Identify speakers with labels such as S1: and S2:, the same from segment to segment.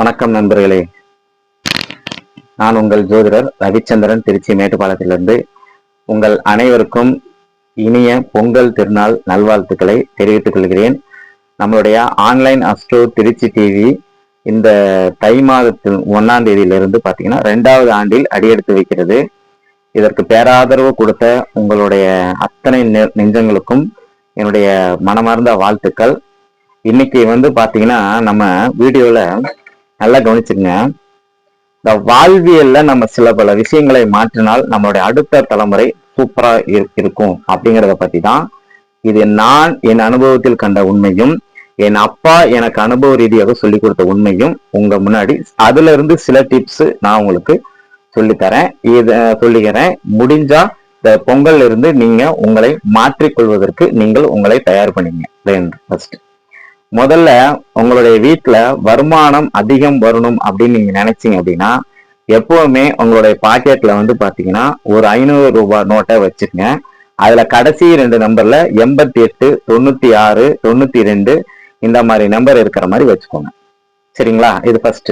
S1: வணக்கம் நண்பர்களே நான் உங்கள் ஜோதிடர் ரவிச்சந்திரன் திருச்சி மேட்டுப்பாளத்திலிருந்து உங்கள் அனைவருக்கும் இனிய பொங்கல் திருநாள் நல்வாழ்த்துக்களை தெரிவித்துக் கொள்கிறேன் நம்மளுடைய ஆன்லைன் அஸ்ட்ரோ திருச்சி டிவி இந்த தை மாதத்தில் ஒன்னாம் தேதியிலிருந்து பார்த்தீங்கன்னா ரெண்டாவது ஆண்டில் அடியெடுத்து வைக்கிறது இதற்கு பேராதரவு கொடுத்த உங்களுடைய அத்தனை நெஞ்சங்களுக்கும் என்னுடைய மனமார்ந்த வாழ்த்துக்கள் இன்னைக்கு வந்து பாத்தீங்கன்னா நம்ம வீடியோல நல்லா கவனிச்சுங்க இந்த வாழ்வியல்ல நம்ம சில பல விஷயங்களை மாற்றினால் நம்மளுடைய அடுத்த தலைமுறை சூப்பரா இருக்கும் அப்படிங்கிறத பத்தி தான் இது நான் என் அனுபவத்தில் கண்ட உண்மையும் என் அப்பா எனக்கு அனுபவ ரீதியாக சொல்லி கொடுத்த உண்மையும் உங்க முன்னாடி அதுல இருந்து சில டிப்ஸ் நான் உங்களுக்கு சொல்லித்தரேன் இத சொல்லிக்கிறேன் முடிஞ்சா இந்த பொங்கல் இருந்து நீங்க உங்களை மாற்றிக்கொள்வதற்கு நீங்கள் உங்களை தயார் பண்ணீங்க ஃபர்ஸ்ட் முதல்ல உங்களுடைய வீட்டுல வருமானம் அதிகம் வரணும் அப்படின்னு நீங்க நினைச்சீங்க அப்படின்னா எப்பவுமே உங்களுடைய பாக்கெட்ல வந்து பாத்தீங்கன்னா ஒரு ஐநூறு ரூபாய் நோட்டை வச்சுக்கங்க அதுல கடைசி ரெண்டு நம்பர்ல எண்பத்தி எட்டு தொண்ணூத்தி ஆறு தொண்ணூத்தி ரெண்டு இந்த மாதிரி நம்பர் இருக்கிற மாதிரி வச்சுக்கோங்க சரிங்களா இது ஃபர்ஸ்ட்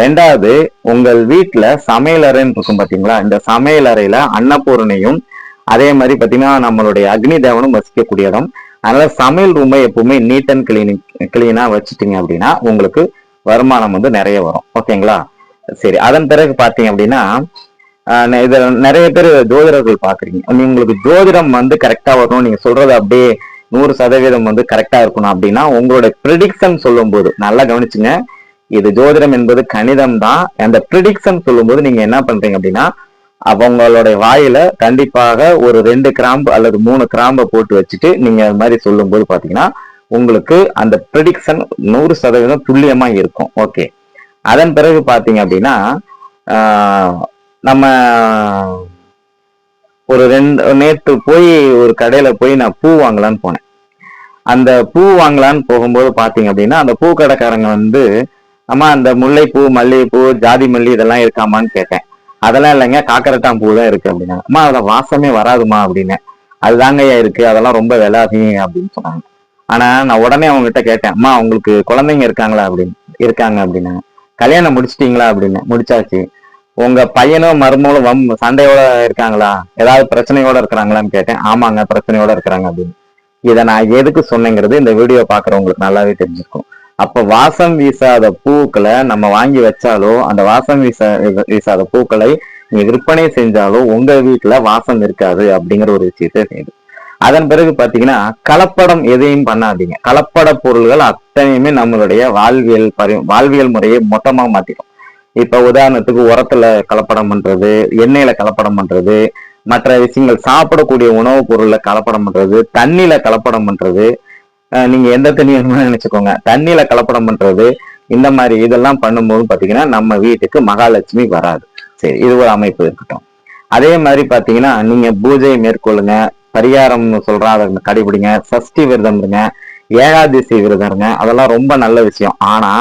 S1: ரெண்டாவது உங்கள் வீட்டுல சமையலறைன்னு இருக்கும் பாத்தீங்களா இந்த சமையலறையில அன்னபூரணையும் அதே மாதிரி பாத்தீங்கன்னா நம்மளுடைய அக்னி தேவனும் வசிக்கக்கூடிய இடம் அதனால சமையல் ரூமை எப்பவுமே நீட் அண்ட் கிளீனிங் கிளீனா வச்சுட்டீங்க அப்படின்னா உங்களுக்கு வருமானம் வந்து நிறைய வரும் ஓகேங்களா சரி அதன் பிறகு பார்த்தீங்க அப்படின்னா இதை நிறைய பேர் ஜோதிடர்கள் நீங்க உங்களுக்கு ஜோதிடம் வந்து கரெக்டா வரும் நீங்க சொல்றது அப்படியே நூறு சதவீதம் வந்து கரெக்டா இருக்கணும் அப்படின்னா உங்களோட ப்ரிடிக்ஷன் போது நல்லா கவனிச்சுங்க இது ஜோதிடம் என்பது கணிதம் தான் அந்த ப்ரிடிக்ஷன் போது நீங்க என்ன பண்றீங்க அப்படின்னா அவங்களுடைய வாயில கண்டிப்பாக ஒரு ரெண்டு கிராம்பு அல்லது மூணு கிராம்பை போட்டு வச்சுட்டு நீங்க அது மாதிரி சொல்லும் போது பாத்தீங்கன்னா உங்களுக்கு அந்த ப்ரெடிக்ஷன் நூறு சதவீதம் துல்லியமா இருக்கும் ஓகே அதன் பிறகு பாத்தீங்க அப்படின்னா நம்ம ஒரு ரெண்டு நேற்று போய் ஒரு கடையில போய் நான் பூ வாங்கலான்னு போனேன் அந்த பூ வாங்கலான்னு போகும்போது பாத்தீங்க அப்படின்னா அந்த பூ கடைக்காரங்க வந்து அம்மா அந்த முல்லைப்பூ மல்லிகைப்பூ ஜாதி மல்லி இதெல்லாம் இருக்காமான்னு கேட்டேன் அதெல்லாம் இல்லைங்க காக்கரட்டான் பூ தான் இருக்கு அப்படின்னா அம்மா அதுல வாசமே வராதுமா அப்படின்னு அதுதாங்கய்யா இருக்கு அதெல்லாம் ரொம்ப விலை அதிகம் அப்படின்னு சொன்னாங்க ஆனா நான் உடனே அவங்ககிட்ட கேட்டேன் அம்மா அவங்களுக்கு குழந்தைங்க இருக்காங்களா அப்படின்னு இருக்காங்க அப்படின்னாங்க கல்யாணம் முடிச்சிட்டீங்களா அப்படின்னு முடிச்சாச்சு உங்க பையனும் மருமகளும் வம் சண்டையோட இருக்காங்களா ஏதாவது பிரச்சனையோட இருக்கிறாங்களான்னு கேட்டேன் ஆமாங்க பிரச்சனையோட இருக்கிறாங்க அப்படின்னு இதை நான் எதுக்கு சொன்னேங்கிறது இந்த வீடியோ பாக்குறவங்களுக்கு நல்லாவே தெரிஞ்சிருக்கும் அப்ப வாசம் வீசாத பூக்களை நம்ம வாங்கி வச்சாலோ அந்த வாசம் வீச வீசாத பூக்களை நீங்க விற்பனை செஞ்சாலோ உங்க வீட்டுல வாசம் இருக்காது அப்படிங்கிற ஒரு விஷயத்த செய்யுது அதன் பிறகு பாத்தீங்கன்னா கலப்படம் எதையும் பண்ணாதீங்க கலப்பட பொருள்கள் அத்தனையுமே நம்மளுடைய வாழ்வியல் பரி வாழ்வியல் முறையை மொத்தமா மாத்திடும் இப்ப உதாரணத்துக்கு உரத்துல கலப்படம் பண்றது எண்ணெயில கலப்படம் பண்றது மற்ற விஷயங்கள் சாப்பிடக்கூடிய உணவுப் பொருள்ல கலப்படம் பண்றது தண்ணியில கலப்படம் பண்றது நீங்க எந்த தண்ணி வேணும்னு நினைச்சுக்கோங்க தண்ணியில கலப்படம் பண்றது இந்த மாதிரி இதெல்லாம் பண்ணும்போது பாத்தீங்கன்னா நம்ம வீட்டுக்கு மகாலட்சுமி வராது சரி இது ஒரு அமைப்பு இருக்கட்டும் அதே மாதிரி பாத்தீங்கன்னா நீங்க பூஜையை மேற்கொள்ளுங்க பரிகாரம் சொல்றேன் அதை கடைபிடிங்க சஷ்டி விரதம் இருங்க ஏகாதசி விரதம் இருங்க அதெல்லாம் ரொம்ப நல்ல விஷயம் ஆனா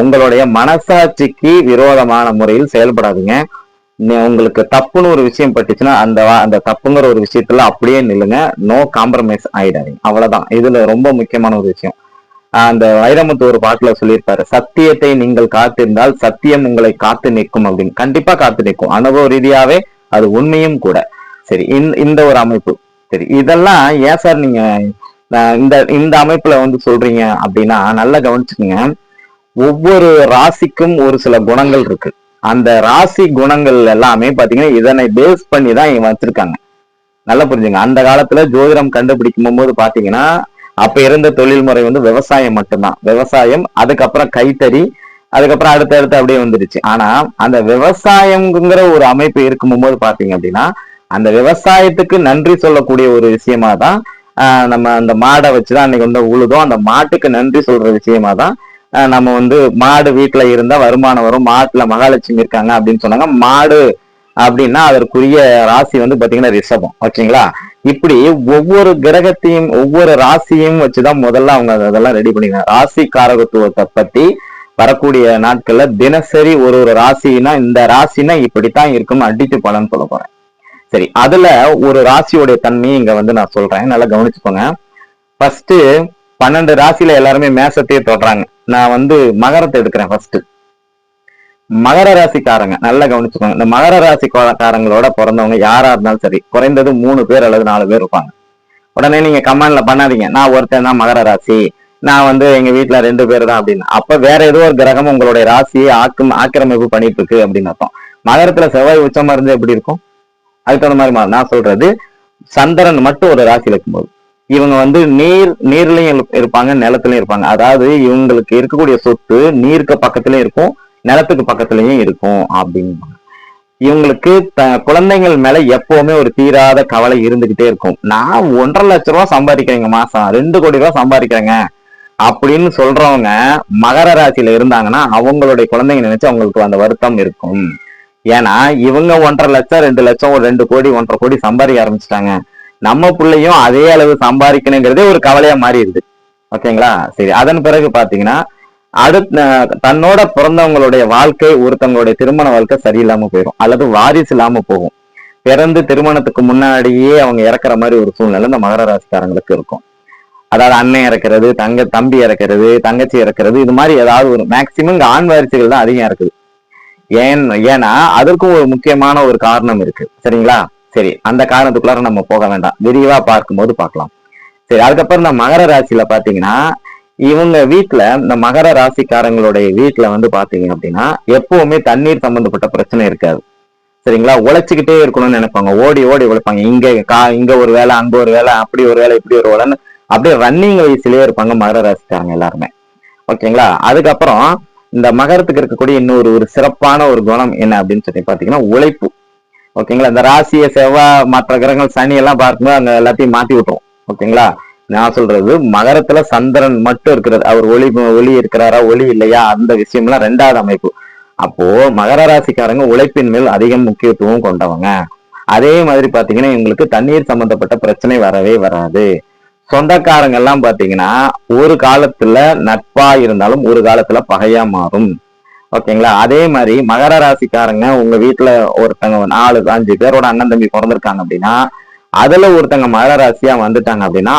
S1: உங்களுடைய மனசாட்சிக்கு விரோதமான முறையில் செயல்படாதீங்க உங்களுக்கு தப்புன்னு ஒரு விஷயம் பட்டுச்சுன்னா அந்த அந்த தப்புங்கிற ஒரு விஷயத்துல அப்படியே நில்லுங்க நோ காம்ப்ரமைஸ் ஆயிடாதீங்க அவ்வளவுதான் இதுல ரொம்ப முக்கியமான ஒரு விஷயம் அந்த வைரமுத்து ஒரு பாட்டுல சொல்லியிருப்பாரு சத்தியத்தை நீங்கள் காத்திருந்தால் சத்தியம் உங்களை காத்து நிற்கும் அப்படின்னு கண்டிப்பா காத்து நிற்கும் அனுபவ ரீதியாவே அது உண்மையும் கூட சரி இந்த ஒரு அமைப்பு சரி இதெல்லாம் ஏன் சார் நீங்க இந்த இந்த அமைப்புல வந்து சொல்றீங்க அப்படின்னா நல்லா கவனிச்சுக்கோங்க ஒவ்வொரு ராசிக்கும் ஒரு சில குணங்கள் இருக்கு அந்த ராசி குணங்கள் எல்லாமே பாத்தீங்கன்னா இதனை பேஸ் பண்ணி தான் இவங்க வச்சிருக்காங்க நல்லா புரிஞ்சுங்க அந்த காலத்துல ஜோதிடம் கண்டுபிடிக்கும் போது பாத்தீங்கன்னா அப்ப இருந்த தொழில் முறை வந்து விவசாயம் மட்டும்தான் விவசாயம் அதுக்கப்புறம் கைத்தறி அதுக்கப்புறம் அடுத்தடுத்து அப்படியே வந்துருச்சு ஆனா அந்த விவசாயம்ங்கிற ஒரு அமைப்பு இருக்கும் போது பாத்தீங்க அப்படின்னா அந்த விவசாயத்துக்கு நன்றி சொல்லக்கூடிய ஒரு விஷயமா தான் நம்ம அந்த மாடை வச்சுதான் அன்னைக்கு வந்து உழுதும் அந்த மாட்டுக்கு நன்றி சொல்ற விஷயமா தான் நம்ம வந்து மாடு வீட்டுல இருந்தா வருமானம் வரும் மாட்டுல மகாலட்சுமி இருக்காங்க அப்படின்னு சொன்னாங்க மாடு அப்படின்னா அதற்குரிய ராசி வந்து பாத்தீங்கன்னா ரிஷபம் ஓகேங்களா இப்படி ஒவ்வொரு கிரகத்தையும் ஒவ்வொரு ராசியும் வச்சுதான் முதல்ல அவங்க அதெல்லாம் ரெடி பண்ணிக்கலாம் ராசி காரகத்துவத்தை பத்தி வரக்கூடிய நாட்கள்ல தினசரி ஒரு ஒரு ராசினா இந்த ராசினா இப்படித்தான் இருக்கும்னு அடித்து பலன் சொல்ல போறேன் சரி அதுல ஒரு ராசியோடைய தன்மையை இங்க வந்து நான் சொல்றேன் நல்லா கவனிச்சுக்கோங்க ஃபர்ஸ்ட் பன்னெண்டு ராசியில எல்லாருமே மேசத்தையே தொடுறாங்க நான் வந்து மகரத்தை எடுக்கிறேன் ஃபர்ஸ்ட் மகர ராசிக்காரங்க நல்லா கவனிச்சுக்கோங்க இந்த மகர ராசிக்காரங்களோட பிறந்தவங்க யாரா இருந்தாலும் சரி குறைந்தது மூணு பேர் அல்லது நாலு பேர் இருப்பாங்க உடனே நீங்க கமாண்ட்ல பண்ணாதீங்க நான் ஒருத்தன் தான் மகர ராசி நான் வந்து எங்க வீட்டுல ரெண்டு பேர் தான் அப்படின்னு அப்ப வேற ஏதோ ஒரு கிரகம் உங்களுடைய ராசியை ஆக்கம் ஆக்கிரமிப்பு பண்ணிட்டு இருக்கு அப்படின்னு அர்த்தம் மகரத்துல செவ்வாய் உச்சமா இருந்து எப்படி இருக்கும் அதுக்கு தகுந்த மாதிரி நான் சொல்றது சந்திரன் மட்டும் ஒரு ராசி இருக்கும்போது இவங்க வந்து நீர் நீர்லயும் இருப்பாங்க நிலத்திலயும் இருப்பாங்க அதாவது இவங்களுக்கு இருக்கக்கூடிய சொத்து நீருக்கு பக்கத்துலயும் இருக்கும் நிலத்துக்கு பக்கத்துலயும் இருக்கும் அப்படின்னு இவங்களுக்கு த குழந்தைங்கள் மேல எப்பவுமே ஒரு தீராத கவலை இருந்துகிட்டே இருக்கும் நான் ஒன்றரை லட்ச ரூபா சம்பாதிக்கிறேங்க மாசம் ரெண்டு கோடி ரூபா சம்பாதிக்கிறேங்க அப்படின்னு சொல்றவங்க மகர ராசியில இருந்தாங்கன்னா அவங்களுடைய குழந்தைங்க நினைச்சு அவங்களுக்கு அந்த வருத்தம் இருக்கும் ஏன்னா இவங்க ஒன்றரை லட்சம் ரெண்டு லட்சம் ஒரு ரெண்டு கோடி ஒன்றரை கோடி சம்பாதிக்க ஆரம்பிச்சிட்டாங்க நம்ம பிள்ளையும் அதே அளவு சம்பாதிக்கணுங்கிறதே ஒரு கவலையா மாறிடுது ஓகேங்களா சரி அதன் பிறகு பாத்தீங்கன்னா அடுத்த தன்னோட பிறந்தவங்களுடைய வாழ்க்கை ஒருத்தவங்களுடைய திருமண வாழ்க்கை சரியில்லாம போயிடும் அல்லது வாரிசு இல்லாம போகும் பிறந்து திருமணத்துக்கு முன்னாடியே அவங்க இறக்குற மாதிரி ஒரு சூழ்நிலை இந்த மகர ராசிக்காரங்களுக்கு இருக்கும் அதாவது அண்ணன் இறக்குறது தங்க தம்பி இறக்குறது தங்கச்சி இறக்குறது இது மாதிரி ஏதாவது ஒரு மேக்சிமம் இங்க ஆண் வாரிசுகள் தான் அதிகம் இருக்குது ஏன் ஏன்னா அதற்கும் ஒரு முக்கியமான ஒரு காரணம் இருக்கு சரிங்களா சரி அந்த காரணத்துக்குள்ளார நம்ம போக வேண்டாம் விரிவா போது பார்க்கலாம் சரி அதுக்கப்புறம் இந்த மகர ராசியில பாத்தீங்கன்னா இவங்க வீட்டுல இந்த மகர ராசிக்காரங்களுடைய வீட்டுல வந்து பாத்தீங்க அப்படின்னா எப்பவுமே தண்ணீர் சம்பந்தப்பட்ட பிரச்சனை இருக்காது சரிங்களா உழைச்சிக்கிட்டே இருக்கணும்னு நினைப்பாங்க ஓடி ஓடி உழைப்பாங்க இங்க கா இங்க ஒரு வேலை அங்க ஒரு வேலை அப்படி ஒரு வேலை இப்படி ஒரு வேலைன்னு அப்படியே ரன்னிங் வயசுலயே இருப்பாங்க மகர ராசிக்காரங்க எல்லாருமே ஓகேங்களா அதுக்கப்புறம் இந்த மகரத்துக்கு இருக்கக்கூடிய இன்னொரு ஒரு சிறப்பான ஒரு குணம் என்ன அப்படின்னு சொல்லி பாத்தீங்கன்னா உழைப்பு ஓகேங்களா இந்த ராசியை செவ்வாய் மற்ற கிரகங்கள் சனி எல்லாம் பார்க்கும்போது அங்க எல்லாத்தையும் மாத்தி விட்டுரும் ஓகேங்களா நான் சொல்றது மகரத்துல சந்திரன் மட்டும் இருக்கிறது அவர் ஒளி ஒளி இருக்கிறாரா ஒளி இல்லையா அந்த விஷயம்லாம் ரெண்டாவது அமைப்பு அப்போ மகர ராசிக்காரங்க உழைப்பின் மேல் அதிகம் முக்கியத்துவம் கொண்டவங்க அதே மாதிரி பாத்தீங்கன்னா இவங்களுக்கு தண்ணீர் சம்பந்தப்பட்ட பிரச்சனை வரவே வராது சொந்தக்காரங்க எல்லாம் பாத்தீங்கன்னா ஒரு காலத்துல நட்பா இருந்தாலும் ஒரு காலத்துல பகையா மாறும் ஓகேங்களா அதே மாதிரி மகர ராசிக்காரங்க உங்க வீட்டுல ஒருத்தங்க நாலு அஞ்சு பேரோட அண்ணன் தம்பி பிறந்திருக்காங்க அப்படின்னா அதுல ஒருத்தங்க மகர ராசியா வந்துட்டாங்க அப்படின்னா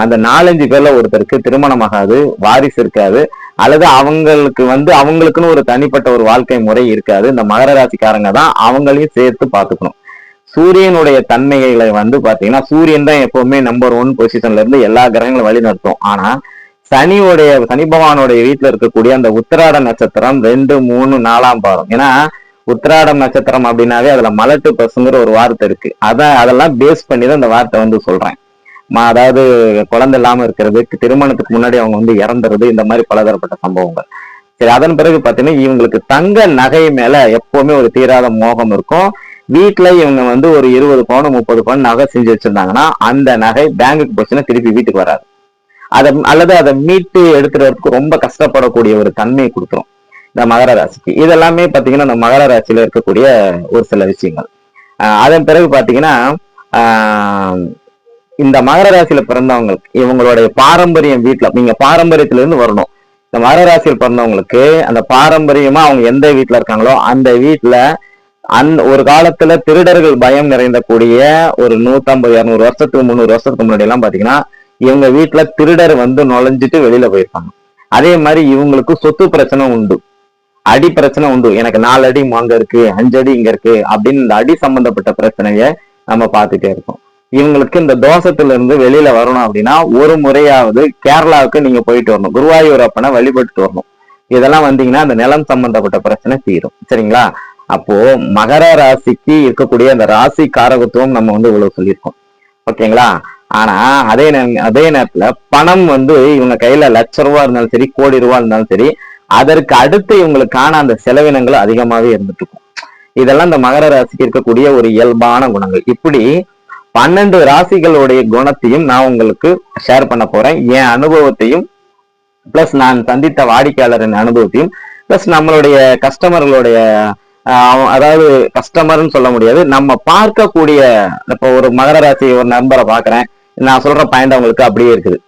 S1: அந்த நாலஞ்சு பேர்ல ஒருத்தருக்கு திருமணம் ஆகாது வாரிசு இருக்காது அல்லது அவங்களுக்கு வந்து அவங்களுக்குன்னு ஒரு தனிப்பட்ட ஒரு வாழ்க்கை முறை இருக்காது இந்த மகர ராசிக்காரங்க தான் அவங்களையும் சேர்த்து பார்த்துக்கணும் சூரியனுடைய தன்மைகளை வந்து பாத்தீங்கன்னா சூரியன் தான் எப்பவுமே நம்பர் ஒன் பொசிஷன்ல இருந்து எல்லா கிரகங்களும் வழி ஆனா சனியுடைய சனி பகவானுடைய வீட்டுல இருக்கக்கூடிய அந்த உத்திராட நட்சத்திரம் ரெண்டு மூணு நாலாம் பாரம் ஏன்னா உத்திராடம் நட்சத்திரம் அப்படின்னாவே அதுல மலட்டு பசுங்கிற ஒரு வார்த்தை இருக்கு அதான் அதெல்லாம் பேஸ் பண்ணி தான் அந்த வார்த்தை வந்து சொல்றேன் அதாவது குழந்தை இல்லாம இருக்கிறது திருமணத்துக்கு முன்னாடி அவங்க வந்து இறந்துறது இந்த மாதிரி பலதரப்பட்ட சம்பவங்கள் சரி அதன் பிறகு பாத்தீங்கன்னா இவங்களுக்கு தங்க நகை மேல எப்பவுமே ஒரு தீராத மோகம் இருக்கும் வீட்டுல இவங்க வந்து ஒரு இருபது பவுன் முப்பது பவுன் நகை செஞ்சு வச்சிருந்தாங்கன்னா அந்த நகை பேங்குக்கு போச்சுன்னா திருப்பி வீட்டுக்கு வராது அதை அல்லது அதை மீட்டு எடுக்கிறதுக்கு ரொம்ப கஷ்டப்படக்கூடிய ஒரு தன்மையை கொடுக்குறோம் இந்த மகர ராசிக்கு இதெல்லாமே பாத்தீங்கன்னா இந்த மகர ராசியில இருக்கக்கூடிய ஒரு சில விஷயங்கள் அதன் பிறகு பாத்தீங்கன்னா இந்த மகர ராசியில பிறந்தவங்களுக்கு இவங்களுடைய பாரம்பரியம் வீட்டுல நீங்க பாரம்பரியத்துல இருந்து வரணும் இந்த மகர ராசியில் பிறந்தவங்களுக்கு அந்த பாரம்பரியமா அவங்க எந்த வீட்டுல இருக்காங்களோ அந்த வீட்டுல அந் ஒரு காலத்துல திருடர்கள் பயம் நிறைந்த கூடிய ஒரு நூத்தம்பது இரநூறு வருஷத்துக்கு முந்நூறு வருஷத்துக்கு முன்னாடி எல்லாம் பாத்தீங்கன்னா இவங்க வீட்டுல திருடர் வந்து நுழைஞ்சிட்டு வெளியில போயிருப்பாங்க அதே மாதிரி இவங்களுக்கு சொத்து பிரச்சனை உண்டு அடி பிரச்சனை உண்டு எனக்கு நாலு அடி மாங்க இருக்கு அஞ்சு அடி இங்க இருக்கு அப்படின்னு இந்த அடி சம்பந்தப்பட்ட பிரச்சனைய நம்ம பார்த்துட்டே இருக்கோம் இவங்களுக்கு இந்த தோசத்துல இருந்து வெளியில வரணும் அப்படின்னா ஒரு முறையாவது கேரளாவுக்கு நீங்க போயிட்டு வரணும் குருவாயூர் அப்பனை வழிபட்டுட்டு வரணும் இதெல்லாம் வந்தீங்கன்னா அந்த நிலம் சம்பந்தப்பட்ட பிரச்சனை தீரும் சரிங்களா அப்போ மகர ராசிக்கு இருக்கக்கூடிய அந்த ராசி காரகத்துவம் நம்ம வந்து இவ்வளவு சொல்லியிருக்கோம் ஓகேங்களா ஆனா அதே அதே நேரத்துல பணம் வந்து இவங்க கையில லட்ச ரூபா இருந்தாலும் சரி கோடி ரூபா இருந்தாலும் சரி அதற்கு அடுத்து இவங்களுக்கான அந்த செலவினங்கள் அதிகமாவே இருந்துட்டு இருக்கும் இதெல்லாம் இந்த மகர ராசிக்கு இருக்கக்கூடிய ஒரு இயல்பான குணங்கள் இப்படி பன்னெண்டு ராசிகளுடைய குணத்தையும் நான் உங்களுக்கு ஷேர் பண்ண போறேன் என் அனுபவத்தையும் பிளஸ் நான் சந்தித்த வாடிக்கையாளரின் அனுபவத்தையும் பிளஸ் நம்மளுடைய கஸ்டமர்களுடைய அதாவது கஸ்டமர்னு சொல்ல முடியாது நம்ம பார்க்கக்கூடிய இப்போ ஒரு மகர ராசி ஒரு நண்பரை பாக்குறேன் நான் சொல்ற பாயிண்ட் அவங்களுக்கு அப்படியே இருக்குது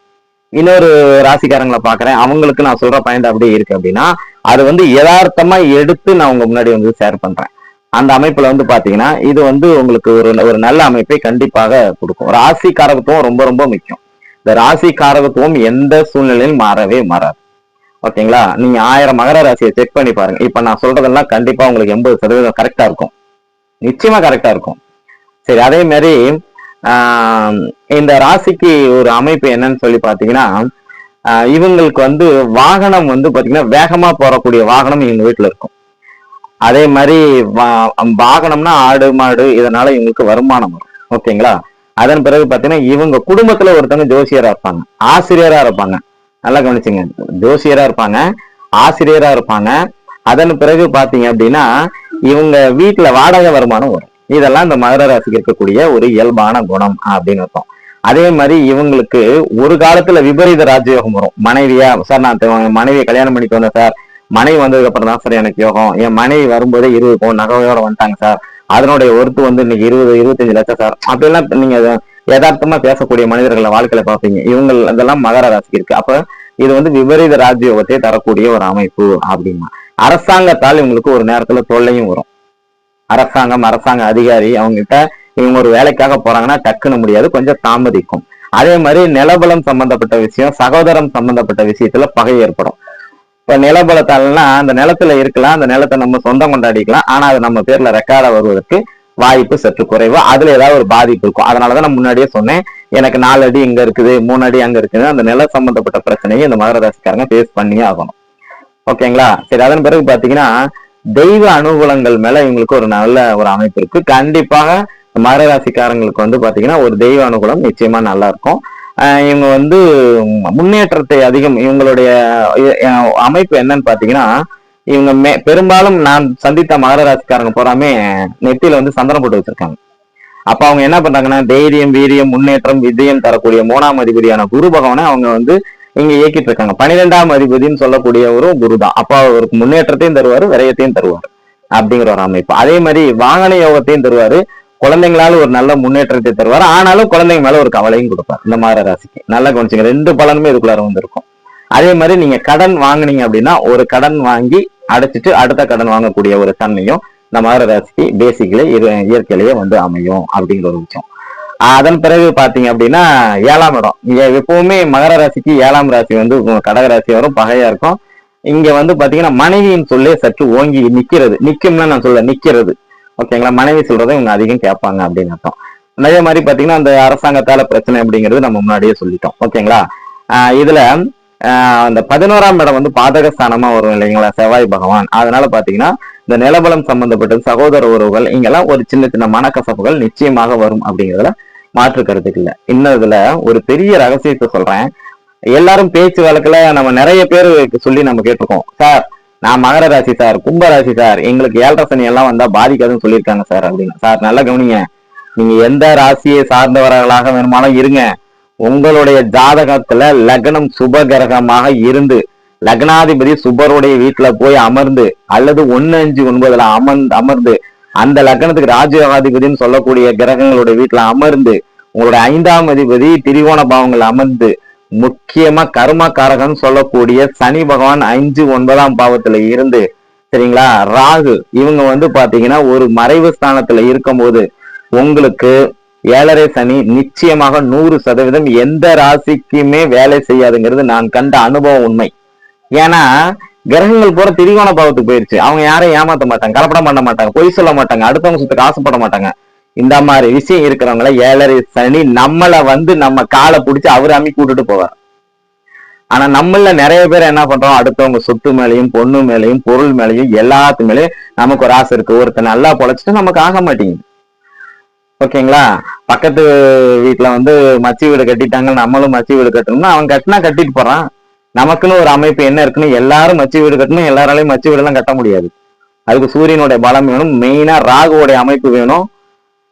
S1: இன்னொரு ராசிக்காரங்களை பாக்குறேன் அவங்களுக்கு நான் சொல்ற பாயிண்ட் அப்படியே இருக்கு அப்படின்னா அது வந்து யதார்த்தமா எடுத்து நான் உங்க முன்னாடி வந்து ஷேர் பண்றேன் அந்த அமைப்புல வந்து பாத்தீங்கன்னா இது வந்து உங்களுக்கு ஒரு ஒரு நல்ல அமைப்பை கண்டிப்பாக கொடுக்கும் ராசி காரகத்துவம் ரொம்ப ரொம்ப முக்கியம் இந்த ராசி காரகத்துவம் எந்த சூழ்நிலையில் மாறவே மாறாது ஓகேங்களா நீங்க ஆயிரம் மகர ராசியை செக் பண்ணி பாருங்க இப்ப நான் சொல்றதெல்லாம் கண்டிப்பா உங்களுக்கு எண்பது சதவீதம் கரெக்டா இருக்கும் நிச்சயமா கரெக்டா இருக்கும் சரி அதே மாதிரி இந்த ராசிக்கு ஒரு அமைப்பு என்னன்னு சொல்லி பாத்தீங்கன்னா இவங்களுக்கு வந்து வாகனம் வந்து பாத்தீங்கன்னா வேகமா போறக்கூடிய வாகனம் இவங்க வீட்டுல இருக்கும் அதே மாதிரி வாகனம்னா ஆடு மாடு இதனால இவங்களுக்கு வருமானம் வரும் ஓகேங்களா அதன் பிறகு பாத்தீங்கன்னா இவங்க குடும்பத்துல ஒருத்தவங்க ஜோசியரா இருப்பாங்க ஆசிரியரா இருப்பாங்க நல்லா கவனிச்சுங்க ஜோசியரா இருப்பாங்க ஆசிரியரா இருப்பாங்க அதன் பிறகு பாத்தீங்க அப்படின்னா இவங்க வீட்டுல வாடகை வருமானம் வரும் இதெல்லாம் இந்த மகர ராசிக்கு இருக்கக்கூடிய ஒரு இயல்பான குணம் அப்படின்னு அர்த்தம் அதே மாதிரி இவங்களுக்கு ஒரு காலத்துல விபரீத ராஜயோகம் வரும் மனைவியா சார் நான் மனைவியை கல்யாணம் பண்ணிட்டு வந்தேன் சார் மனைவி வந்ததுக்கு அப்புறம் தான் சார் எனக்கு யோகம் என் மனைவி வரும்போதே இருபது போ நகையோட வந்துட்டாங்க சார் அதனுடைய ஒருத்து வந்து இன்னைக்கு இருபது இருபத்தஞ்சு லட்சம் சார் அப்படிலாம் நீங்க யதார்த்தமா பேசக்கூடிய மனிதர்களை வாழ்க்கையில பார்ப்பீங்க இவங்க இதெல்லாம் மகர ராசிக்கு இருக்கு அப்ப இது வந்து விபரீத ராஜயோகத்தை தரக்கூடிய ஒரு அமைப்பு அப்படின்னா அரசாங்கத்தால் இவங்களுக்கு ஒரு நேரத்துல தொல்லையும் வரும் அரசாங்கம் அரசாங்க அதிகாரி அவங்ககிட்ட இவங்க ஒரு வேலைக்காக போறாங்கன்னா டக்குன்னு முடியாது கொஞ்சம் தாமதிக்கும் அதே மாதிரி நிலபலம் சம்பந்தப்பட்ட விஷயம் சகோதரம் சம்பந்தப்பட்ட விஷயத்துல பகை ஏற்படும் இப்ப நிலபலத்தாலன்னா அந்த நிலத்துல இருக்கலாம் அந்த நிலத்தை நம்ம சொந்தம் கொண்டாடிக்கலாம் ஆனா அது நம்ம பேர்ல ரெக்கார்டா வருவதற்கு வாய்ப்பு சற்று குறைவு அதுல ஏதாவது ஒரு பாதிப்பு இருக்கும் அதனாலதான் நான் முன்னாடியே சொன்னேன் எனக்கு நாலு அடி இங்க இருக்குது மூணு அடி அங்க இருக்குது அந்த நில சம்பந்தப்பட்ட பிரச்சனையும் இந்த மகர ராசிக்காரங்க பேஸ் பண்ணியே ஆகணும் ஓகேங்களா சரி அதன் பிறகு பாத்தீங்கன்னா தெய்வ அனுகூலங்கள் மேல இவங்களுக்கு ஒரு நல்ல ஒரு அமைப்பு இருக்கு கண்டிப்பாக மரராசிக்காரங்களுக்கு ராசிக்காரங்களுக்கு வந்து பாத்தீங்கன்னா ஒரு தெய்வ அனுகூலம் நிச்சயமா நல்லா இருக்கும் இவங்க வந்து முன்னேற்றத்தை அதிகம் இவங்களுடைய அமைப்பு என்னன்னு பாத்தீங்கன்னா இவங்க மே பெரும்பாலும் நான் சந்தித்த மகர ராசிக்காரங்க போறாமே நெத்தியில வந்து சந்திரம் போட்டு வச்சிருக்காங்க அப்ப அவங்க என்ன பண்றாங்கன்னா தைரியம் வீரியம் முன்னேற்றம் விஜயம் தரக்கூடிய மூணாம் அதிபதியான குரு பகவானை அவங்க வந்து இங்க இயக்கிட்டு இருக்காங்க பன்னிரெண்டாம் அதிபதினு சொல்லக்கூடியவரும் குரு தான் அப்ப அவருக்கு முன்னேற்றத்தையும் தருவாரு விரயத்தையும் தருவாரு அப்படிங்கிற ஒரு அமைப்பு அதே மாதிரி வாகன யோகத்தையும் தருவாரு குழந்தைங்களால ஒரு நல்ல முன்னேற்றத்தை தருவாரு ஆனாலும் குழந்தைங்க மேல ஒரு கவலையும் கொடுப்பார் இந்த மாதிரி ராசிக்கு நல்லா கவனிச்சுங்க ரெண்டு பலனுமே இதுக்குள்ளார வந்திருக்கும் அதே மாதிரி நீங்க கடன் வாங்கினீங்க அப்படின்னா ஒரு கடன் வாங்கி அடைச்சிட்டு அடுத்த கடன் வாங்கக்கூடிய ஒரு தன்மையும் இந்த மாதிரி ராசிக்கு பேசிக்கலே இயற்கையிலேயே வந்து அமையும் அப்படிங்கிற ஒரு விஷயம் அதன் பிறகு பாத்தீங்க அப்படின்னா ஏழாம் இடம் இங்க எப்பவுமே மகர ராசிக்கு ஏழாம் ராசி வந்து கடக ராசி வரும் பகையா இருக்கும் இங்க வந்து பாத்தீங்கன்னா மனைவியின் சொல்லே சற்று ஓங்கி நிக்கிறது நிக்கும்னா நான் சொல்ல நிக்கிறது ஓகேங்களா மனைவி சொல்றதை இவங்க அதிகம் கேட்பாங்க அப்படின்னு அர்த்தம் அதே மாதிரி பாத்தீங்கன்னா அந்த அரசாங்கத்தால பிரச்சனை அப்படிங்கிறது நம்ம முன்னாடியே சொல்லிட்டோம் ஓகேங்களா இதுல அந்த பதினோராம் இடம் வந்து பாதகஸ்தானமா வரும் இல்லைங்களா செவ்வாய் பகவான் அதனால பாத்தீங்கன்னா இந்த நிலபலம் சம்பந்தப்பட்ட சகோதர உறவுகள் இங்கெல்லாம் ஒரு சின்ன சின்ன மனக்கசப்புகள் நிச்சயமாக வரும் அப்படிங்கிறதுல மாற்று கருத்துக்கு இன்னதுல ஒரு பெரிய ரகசியத்தை சொல்றேன் எல்லாரும் பேச்சு வழக்குல நம்ம நிறைய பேர் சொல்லி நம்ம கேட்டிருக்கோம் சார் நான் மகர ராசி சார் கும்பராசி சார் எங்களுக்கு ஏழரை சனி எல்லாம் வந்தா பாதிக்காதுன்னு சொல்லியிருக்காங்க சார் அப்படின்னு சார் நல்லா கவனிங்க நீங்க எந்த ராசியை சார்ந்தவர்களாக வேணுமானாலும் இருங்க உங்களுடைய ஜாதகத்துல லக்னம் சுப கிரகமாக இருந்து லக்னாதிபதி சுபருடைய வீட்டுல போய் அமர்ந்து அல்லது ஒன்னு அஞ்சு ஒன்பதுல அமர்ந்து அமர்ந்து அந்த லக்னத்துக்கு ராஜயோகாதிபதினு சொல்லக்கூடிய கிரகங்களுடைய வீட்டுல அமர்ந்து உங்களுடைய ஐந்தாம் அதிபதி திரிகோண பாவங்கள் அமர்ந்து முக்கியமா கர்மக்காரகன் சொல்லக்கூடிய சனி பகவான் அஞ்சு ஒன்பதாம் பாவத்துல இருந்து சரிங்களா ராகு இவங்க வந்து பாத்தீங்கன்னா ஒரு மறைவு ஸ்தானத்துல இருக்கும்போது உங்களுக்கு ஏழரை சனி நிச்சயமாக நூறு சதவீதம் எந்த ராசிக்குமே வேலை செய்யாதுங்கிறது நான் கண்ட அனுபவம் உண்மை ஏன்னா கிரகங்கள் போற திரிகோண பாவத்துக்கு போயிருச்சு அவங்க யாரையும் ஏமாத்த மாட்டாங்க கலப்படம் பண்ண மாட்டாங்க பொய் சொல்ல மாட்டாங்க அடுத்தவங்க சுத்துக்கு ஆசைப்பட மாட்டாங்க இந்த மாதிரி விஷயம் இருக்கிறவங்கள ஏழரை சனி நம்மள வந்து நம்ம காலை பிடிச்சி அவர் அம்மி கூட்டுட்டு போவார் ஆனா நம்மள நிறைய பேர் என்ன பண்றோம் அடுத்தவங்க சொத்து மேலையும் பொண்ணு மேலையும் பொருள் மேலையும் எல்லாத்து மேலேயும் நமக்கு ஒரு ஆசை இருக்கு ஒருத்தர் நல்லா பொழைச்சிட்டு நமக்கு ஆக மாட்டேங்குது ஓகேங்களா பக்கத்து வீட்டுல வந்து மச்சி வீடு கட்டிட்டாங்க நம்மளும் மச்சி வீடு கட்டணும்னா அவன் கட்டினா கட்டிட்டு போறான் நமக்குன்னு ஒரு அமைப்பு என்ன இருக்குன்னு எல்லாரும் மச்சு வீடு கட்டணும் எல்லாராலையும் மச்சு வீடெல்லாம் கட்ட முடியாது அதுக்கு சூரியனுடைய பலம் வேணும் மெயினா ராகுவோடைய அமைப்பு வேணும்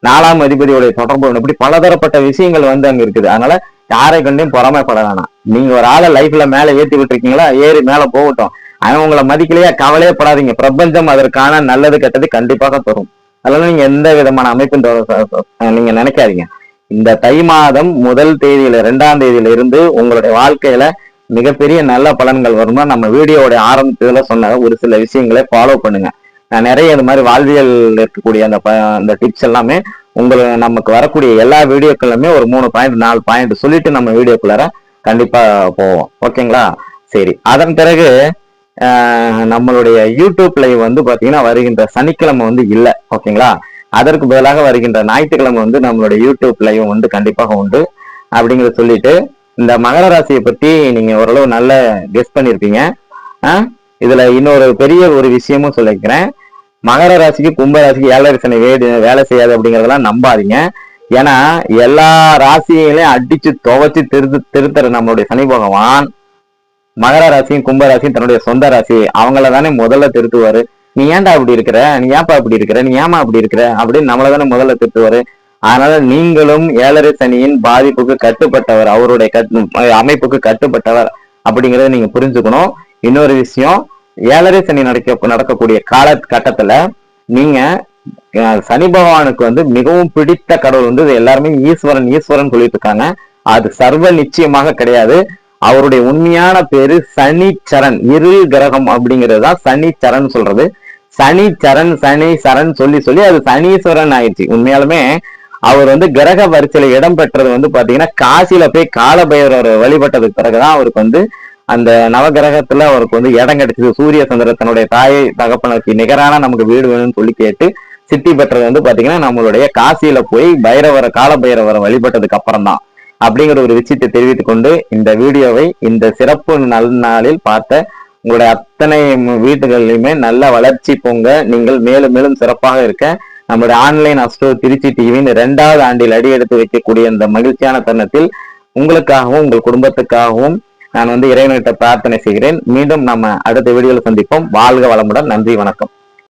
S1: நாலாம் அதிபதியுடைய தொடர்பு வேணும் இப்படி பலதரப்பட்ட விஷயங்கள் வந்து அங்க இருக்குது அதனால யாரை கண்டையும் பொறாமைப்பட வேணாம் நீங்க ஒரு ஆளை லைஃப்ல மேல ஏத்தி விட்டுருக்கீங்களா ஏறி மேல போகட்டும் அவன் உங்களை மதிக்கலையா கவலையே படாதீங்க பிரபஞ்சம் அதற்கான நல்லது கெட்டது கண்டிப்பாக தரும் அதனால நீங்க எந்த விதமான அமைப்பும் நீங்க நினைக்காதீங்க இந்த தை மாதம் முதல் தேதியில இரண்டாம் தேதியில இருந்து உங்களுடைய வாழ்க்கையில மிகப்பெரிய நல்ல பலன்கள் வரும்னா நம்ம வீடியோட ஆரம்பத்துல சொன்ன ஒரு சில விஷயங்களை ஃபாலோ பண்ணுங்க நான் நிறைய இந்த மாதிரி வாழ்வியல் இருக்கக்கூடிய அந்த அந்த டிப்ஸ் எல்லாமே உங்களுக்கு நமக்கு வரக்கூடிய எல்லா வீடியோக்களுமே ஒரு மூணு பாயிண்ட் நாலு பாயிண்ட் சொல்லிட்டு நம்ம வீடியோக்குள்ளார கண்டிப்பா போவோம் ஓகேங்களா சரி அதன் பிறகு நம்மளுடைய யூடியூப் லைவ் வந்து பாத்தீங்கன்னா வருகின்ற சனிக்கிழமை வந்து இல்லை ஓகேங்களா அதற்கு பதிலாக வருகின்ற ஞாயிற்றுக்கிழமை வந்து நம்மளுடைய யூடியூப் லைவ் வந்து கண்டிப்பாக உண்டு அப்படிங்கிறத சொல்லிட்டு இந்த மகர ராசியை பத்தி நீங்க ஓரளவு நல்ல கெஸ் பண்ணிருப்பீங்க இதுல இன்னொரு பெரிய ஒரு விஷயமும் சொல்லிக்கிறேன் மகர ராசிக்கு கும்ப ராசிக்கு ஏழரை சனி வேடு வேலை செய்யாது அப்படிங்கறதெல்லாம் நம்பாதீங்க ஏன்னா எல்லா ராசியையும் அடிச்சு துவைச்சு திருத்து திருத்துற நம்மளுடைய சனி பகவான் மகர ராசியும் கும்ப ராசியும் தன்னுடைய சொந்த ராசி அவங்கள தானே முதல்ல திருத்துவாரு நீ ஏன்டா அப்படி இருக்கிற நீ ஏன்ப்பா அப்படி இருக்கிற நீ ஏமா அப்படி இருக்கிற அப்படின்னு நம்மள தானே முதல்ல திருத்துவாரு அதனால நீங்களும் ஏழரை சனியின் பாதிப்புக்கு கட்டுப்பட்டவர் அவருடைய அமைப்புக்கு கட்டுப்பட்டவர் அப்படிங்கறத நீங்க புரிஞ்சுக்கணும் இன்னொரு விஷயம் ஏழரை சனி நடக்க நடக்கக்கூடிய கால கட்டத்துல நீங்க சனி பகவானுக்கு வந்து மிகவும் பிடித்த கடவுள் வந்து எல்லாருமே ஈஸ்வரன் ஈஸ்வரன் சொல்லிட்டு இருக்காங்க அது சர்வ நிச்சயமாக கிடையாது அவருடைய உண்மையான பேரு சரண் இரு கிரகம் அப்படிங்கிறது தான் சரண் சொல்றது சனி சரண் சனி சரண் சொல்லி சொல்லி அது சனீஸ்வரன் ஆயிடுச்சு உண்மையாலுமே அவர் வந்து கிரக வரிசையில இடம் பெற்றது வந்து பாத்தீங்கன்னா காசில போய் காலபைரவர் வழிபட்டதுக்கு பிறகுதான் அவருக்கு வந்து அந்த நவகிரகத்துல அவருக்கு வந்து இடம் கிடைச்சது சூரிய சந்திர தன்னுடைய தாய் தகப்பனருக்கு நிகரான நமக்கு வீடு வேணும்னு சொல்லி கேட்டு சித்தி பெற்றது வந்து பாத்தீங்கன்னா நம்மளுடைய காசியில போய் பைரவரை காலபைரவரை வழிபட்டதுக்கு அப்புறம் தான் அப்படிங்கிற ஒரு விஷயத்தை தெரிவித்துக் கொண்டு இந்த வீடியோவை இந்த சிறப்பு நல் நாளில் பார்த்த உங்களுடைய அத்தனை வீடுகள்லையுமே நல்ல வளர்ச்சி பொங்க நீங்கள் மேலும் மேலும் சிறப்பாக இருக்க நம்முடைய ஆன்லைன் அஸ்ட்ரோ திருச்சி டிவியின் இரண்டாவது ஆண்டில் அடி எடுத்து வைக்கக்கூடிய இந்த மகிழ்ச்சியான தருணத்தில் உங்களுக்காகவும் உங்கள் குடும்பத்துக்காகவும் நான் வந்து இறைவன்கிட்ட பிரார்த்தனை செய்கிறேன் மீண்டும் நம்ம அடுத்த வீடியோவில் சந்திப்போம் வாழ்க வளமுடன் நன்றி வணக்கம்